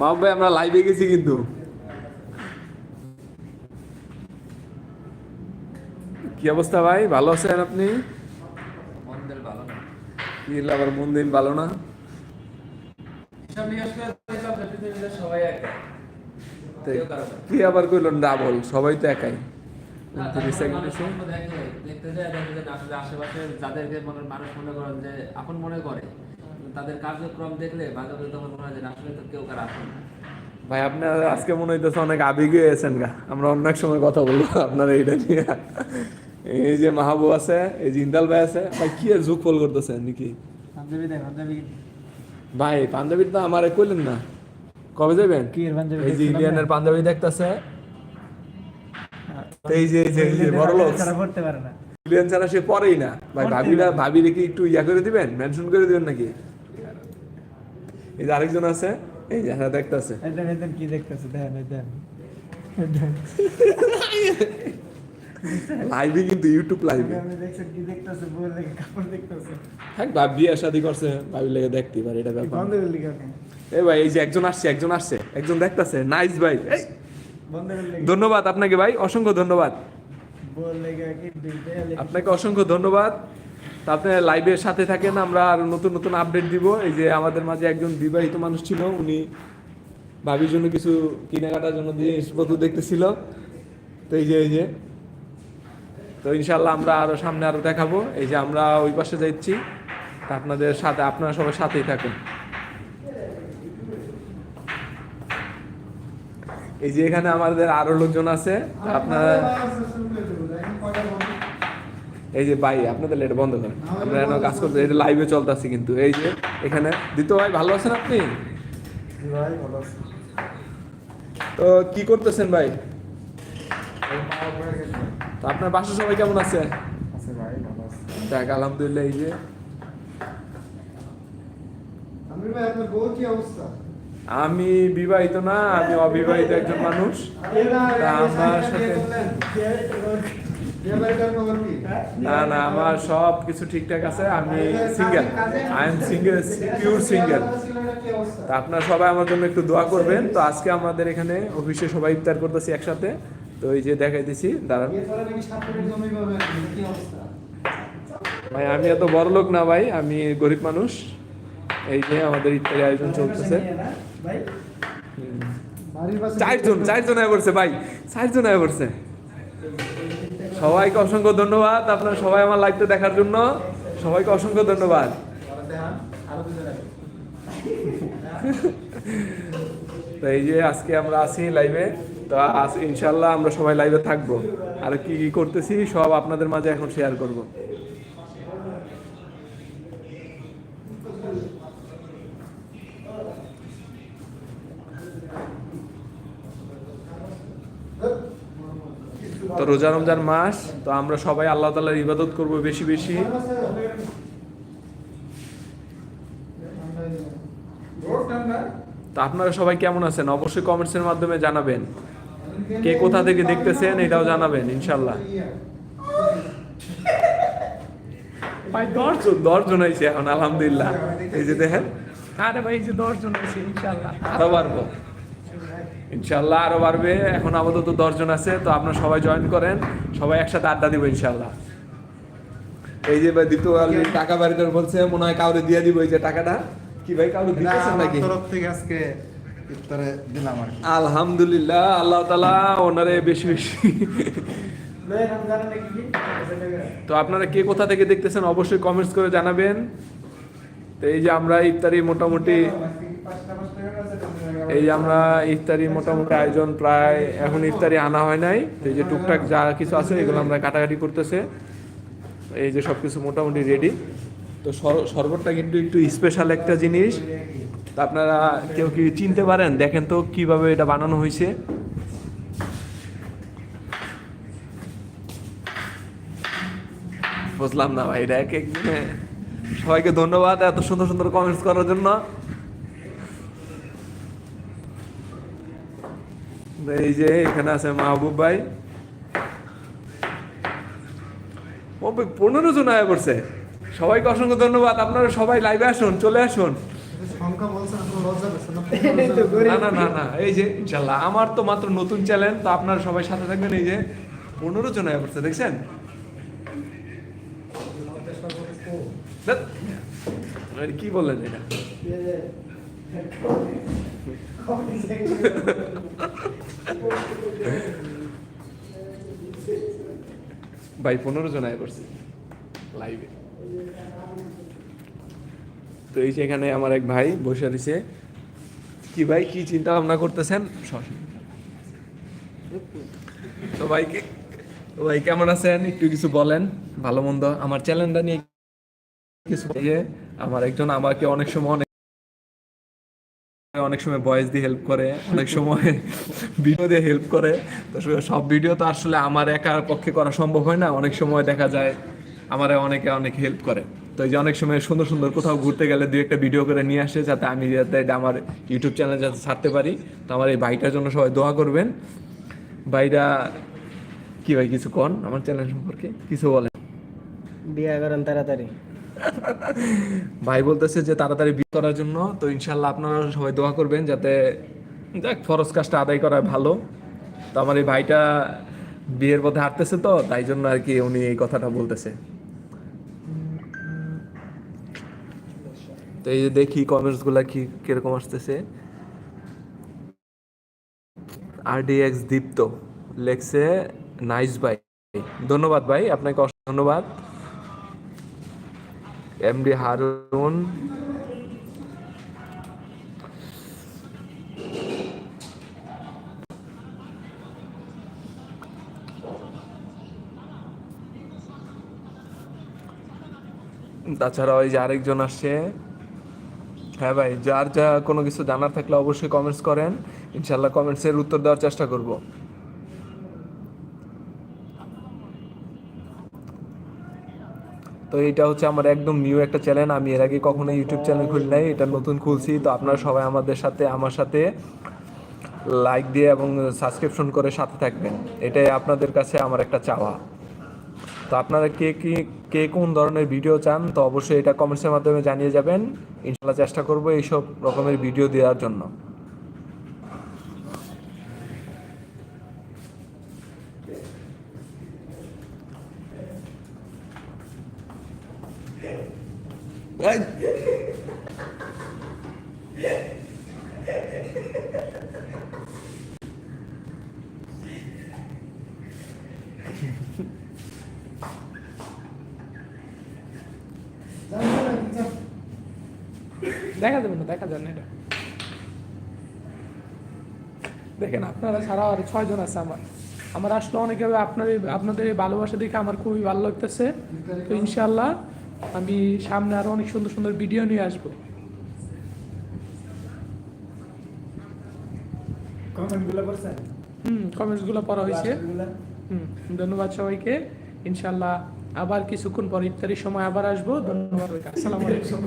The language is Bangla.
মাহবুব ভাই আমরা লাইভে গেছি কিন্তু। কি অবস্থা ভাই? ভালো আছেন আপনি? আবার মন দিন ভালো না। কি আবার ডাবল সবাই তো একাই। দেখতে যায় দেখে আশেপাশে যাদেরকে মনে মানুষ মনে করেন যে আপন মনে করে। তাদের কার্যক্রম দেখলে মাঝে মাঝে তখন মনে হয় যে আসলে তো কেউ কারও না। ভাই আপনি আজকে মনে হইতেছে অনেক আবেগে আছেন গা। আমরা অন্য এক সময় কথা বলব আপনার এইটা নিয়ে। এই যে মাহবুব আছে এই যে ইন্দাল ভাই আছে ভাই কি আর ঝুঁক ফল করতেছেন নাকি? পাঞ্জাবি দেখ পাঞ্জাবি। ভাই পাঞ্জাবি তো আমার কইলেন না। কবে যাবেন কি এর পাঞ্জাবি এই যে ইন্ডিয়ানের পাঞ্জাবি দেখতেছে। এই যে এই যে এই যে বড় লোক। ছাড়া পড়তে পারে না। ইন্ডিয়ান ছাড়া সে পরেই না। ভাই ভাবিরা পারে না। ভাবি রেখে একটু ইয়া করে দিবেন? মেনশন করে দিবেন নাকি? এই যে আরেকজন আছে এই যে হ্যাঁ দেখতেছে। কি দেখতেছে? এই দেন। লাইভে কিন্তু ইউটিউব লাইভে দেখছেন কি দেখতেছে থাক ভাবি বিয়ে শাদি করছে ভাবি লেগে দেখতে পারে এটা ব্যাপার এই ভাই এই যে একজন আসছে একজন আসছে একজন দেখতাছে। নাইস ভাই। ধন্যবাদ আপনাকে ভাই অসংখ্য ধন্যবাদ। আপনাকে অসংখ্য ধন্যবাদ। তা আপনি লাইভের সাথে থাকেন, আমরা আর নতুন নতুন আপডেট দিব। এই যে আমাদের মাঝে একজন বিবাহিত মানুষ ছিল, উনি ভাবির জন্য কিছু কেনাকাটার জন্য জিনিসপত্র দেখতেছিল। তো এই যে এই যে। তো ইনশাল্লাহ আমরা আরও সামনে আরও দেখাবো। এই যে আমরা ওই পাশে যাচ্ছি, তা আপনাদের সাথে, আপনারা সবাই সাথেই থাকুন। এই যে এখানে আমাদের আরও লোকজন আছে আপনারা এই যে ভাই আপনাদের লেট বন্ধ করেন। আমরা এখনও কাজ করতে এটা লাইভে চলতেছে কিন্তু। এই যে এখানে দিত ভাই ভালো আছেন আপনি? ভাই ভালো আছে। তো কি করতেছেন ভাই? তো আপনার বাসা সবাই কেমন আছে? দেখ আলহামদুলিল্লাহ এই যে। আমি বিবাহিত না আমি অবিবাহিত একজন মানুষ। আমার সাথে না না, আমার সব কিছু ঠিকঠাক আছে, আমি single I am single pure single তা আপনারা সবাই আমার জন্য একটু দোয়া করবেন। তো আজকে আমাদের এখানে অফিসে সবাই ইফতার করতেছি একসাথে। তো এই যে দেখাইতেছি দাঁড়ান। ভাই, আমি এত বড় লোক না ভাই, আমি গরিব মানুষ। এই যে আমাদের ইফতারি আয়োজন চলতেছে। চারজন চারজন আয় করছে ভাই, চারজন আয় করছে সবাইকে অসংখ্য ধন্যবাদ। আপনার সবাই আমার লাইভটা দেখার জন্য। সবাইকে অসংখ্য ধন্যবাদ। তো এই যে আজকে আমরা আছি লাইভে তো ইনশাল্লাহ আমরা সবাই লাইভে থাকব। আর কি কি করতেছি সব আপনাদের মাঝে এখন শেয়ার করব। তো রোজা রমজান মাস তো আমরা সবাই আল্লাহ তালার ইবাদত করব বেশি বেশি। তো আপনারা সবাই কেমন আছেন? অবশ্যই কমেন্টসের মাধ্যমে জানাবেন। কে কোথা থেকে দেখতেছেন এটাও জানাবেন ইনশাল্লাহ ভাই দশজন দশজন হয়েছে এখন আলহামদুলিল্লাহ। এই যে দেখেন। আরে ভাই এই যে দশজন হয়েছে ইনশাল্লাহ আরও বাড়বো। ইনশাল্লাহ আরও বাড়বে। এখন আপাতত দশজন আছে তো আপনারা সবাই জয়েন করেন। সবাই একসাথে আড্ডা দিব ইনশাল্লাহ এই যে ভাই দ্বিতীয় টাকা বাড়ি করে বলছে মনে হয় কাউরে দিয়ে দিব এই যে টাকাটা। কি ভাই কাউরে দিতেছেন নাকি? তরফ থেকে আজকে ইফতারে দিলাম আর কি। আলহামদুলিল্লাহ আল্লাহ তালা ওনারে বেশি বেশি। তো আপনারা কে কোথা থেকে দেখতেছেন অবশ্যই কমেন্টস করে জানাবেন। তো এই যে আমরা ইফতারি মোটামুটি এই আমরা ইফতারি মোটামুটি আয়োজন প্রায়, এখন ইফতারি আনা হয় নাই। এই যে টুকটাক যা কিছু আছে, এগুলো আমরা কাটাকাটি করতেছে। এই যে সব কিছু মোটামুটি রেডি তো শর- শরবতটা কিন্তু একটু স্পেশাল একটা জিনিস। তা আপনারা কেউ কি চিনতে পারেন? দেখেন তো কীভাবে এটা বানানো হয়েছে। বুঝলাম না ভাই, এটা এক একদিনে সবাইকে ধন্যবাদ এত সুন্দর সুন্দর কমেন্টস করার জন্য। এই যে এখানে আছে মাহবুব ভাই। ও পনেরো জন আয় পড়ছে। সবাইকে অসংখ্য ধন্যবাদ। আপনারা সবাই লাইভে আসুন চলে আসুন। না। না না না এই যে ইনশাল্লাহ। আমার তো মাত্র নতুন চ্যানেল তো আপনারা সবাই সাথে থাকবেন। এই যে পনেরো জন হয়ে পড়ছে দেখছেন? কি বললেন এটা? ভাই, পনেরো জন আয় করছে লাইভে তো এই যে আমার এক ভাই বসে রয়েছে। কি ভাই, কি চিন্তা ভাবনা করতেছেন। তো ভাই ভাই, কেমন আছেন? একটু কিছু বলেন। ভালো মন্দ। আমার চ্যানেলটা নিয়ে কিছু আমার একজন আমাকে অনেক সময় অনেক অনেক সময় ভয়েস দিয়ে হেল্প করে, অনেক সময় ভিডিও দিয়ে হেল্প করে। তো সব- ভিডিও তো আসলে আমার একার পক্ষে করা সম্ভব হয় না। অনেক সময় দেখা যায় আমার অনেকে অনেক হেল্প করে। তো এই যে অনেক সময় সুন্দর সুন্দর কোথাও ঘুরতে গেলে দুই একটা ভিডিও করে নিয়ে আসে যাতে আমি যাতে আমার ইউটিউব চ্যানেল যাতে ছাড়তে পারি। তো আমার এই ভাইটার জন্য সবাই দোয়া করবেন। ভাইরা, কি ভাই কিছু কন আমার চ্যানেল সম্পর্কে? কিছু বলেন। বিয়া করেন তাড়াতাড়ি। ভাই বলতেছে যে তাড়াতাড়ি বিয়ে করার জন্য, তো ইনশাল্লাহ আপনারা সবাই দোয়া করবেন যাতে যাক, ফরজ কাজটা আদায় করা ভালো। তো আমার এই ভাইটা বিয়ের পথে হাঁটতেছে তো, তাই জন্য আর কি উনি এই কথাটা বলতেছে। তো এই যে দেখি কমেন্টসগুলা কি, কীরকম আসতেছে। আরডিএক্স দীপ্ত লেখছে, নাইস ভাই। ধন্যবাদ ভাই, আপনাকে অসংখ্য ধন্যবাদ। এমডি হারুন তাছাড়া ওই যে আরেকজন আসছে। হ্যাঁ ভাই, যার যা কোনো কিছু জানার থাকলে অবশ্যই কমেন্টস করেন। ইনশাল্লাহ কমেন্টসের উত্তর দেওয়ার চেষ্টা করব। তো এটা হচ্ছে আমার একদম নিউ একটা চ্যানেল আমি এর আগে কখনো ইউটিউব চ্যানেল খুলি নাই, এটা নতুন খুলছি। তো আপনারা সবাই আমাদের সাথে, আমার সাথে লাইক দিয়ে এবং সাবস্ক্রিপশন করে সাথে থাকবেন। এটাই আপনাদের কাছে আমার একটা চাওয়া। তো আপনারা কে কি, কে কোন ধরনের ভিডিও চান, তো অবশ্যই এটা কমেন্টসের মাধ্যমে জানিয়ে যাবেন। ইনশাল্লাহ চেষ্টা করব এইসব রকমের ভিডিও দেওয়ার জন্য। দেখা যাবে না, দেখা যাবে না এটা। দেখেন, আপনারা ছাড়াও আর ছয়জন আছে আমার। আমার আসলে অনেকে আপনার আপনাদের এই ভালোবাসা দেখে আমার খুবই ভালো লাগতেছে। তো ইনশাল্লাহ আমি সামনে আরও অনেক সুন্দর সুন্দর ভিডিও নিয়ে আসব। কমেন্টগুলো করছেন হুম কমেন্টসগুলো পড়া হয়েছে। হুম ধন্যবাদ সবাইকে। ইনশাল্লাহ আবার কিছুক্ষণ পর ইফতারির সময় আবার আসব। ধন্যবাদ। আসসালামু আলাইকুম।